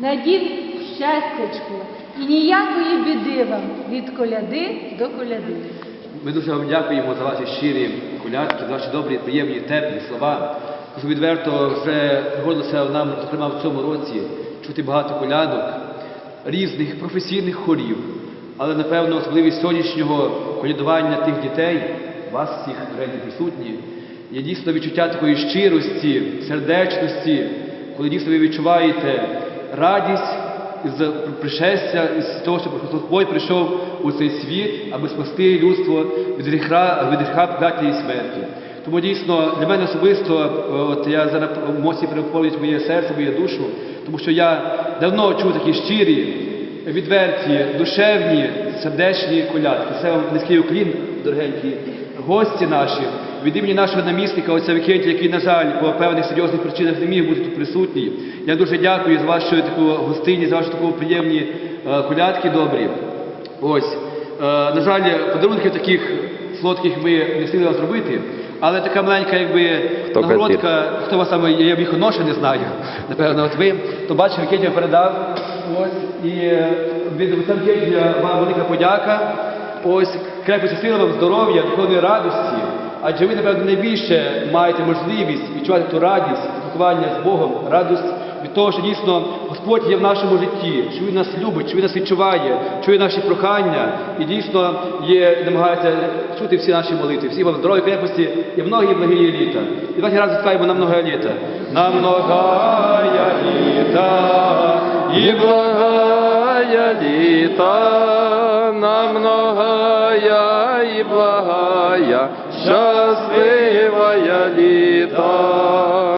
надів щастячко, і ніякої біди вам від коляди до коляди. Ми дуже вам дякуємо за ваші щирі колядки, за ваші добрі, приємні, теплі слова. Дуже відверто вже приходилося нам, зокрема в цьому році, чути багато колядок, різних професійних хорів. Але напевно особливість сьогоднішнього колядування тих дітей, вас всіх речі присутні, є дійсно відчуття такої щирості, сердечності, коли дійсно ви відчуваєте радість із пришестя, із того, що Господь прийшов у цей світ, аби спасти людство від гріха, від гріха прокляття і смерті. Тому дійсно для мене особисто, е, от я зараз емоції переповнюють моє серце, мою душу, тому що я давно чув такі щирі, відверті, душевні, сердечні колядки. Це вам низький уклін, дорогенькі гості наші, від імені нашого намісника, отця Вікентія, який, на жаль, по певних серйозних причинах не міг бути тут присутній. Я дуже дякую за вашу таку гостинність, за ваші таку приємні е, колядки добрі. Ось. Е, на жаль, подарунків таких солодких ми не встигли вам зробити, але така маленька, якби Хто нагородка, хто вас саме, я їх ноша не знаю, напевно, от ви, то бачив, Вікентія передав. Ось, і е, від Вікентія вам велика подяка. Ось крепиться сила вам здоров'я, духовної радості. Адже ви, напевно, найбільше маєте можливість відчувати ту радість, спілкування з Богом, радість від того, що дійсно Господь є в нашому житті, що Він нас любить, що Він нас відчуває, чує наші прохання і дійсно є, намагається чути всі наші молитви. Всі вам здоров'я, крепості і многі благі літа. І давайте разом співаємо на много літа. На многая літа і благая літа, на многая і благая, щасливая літа.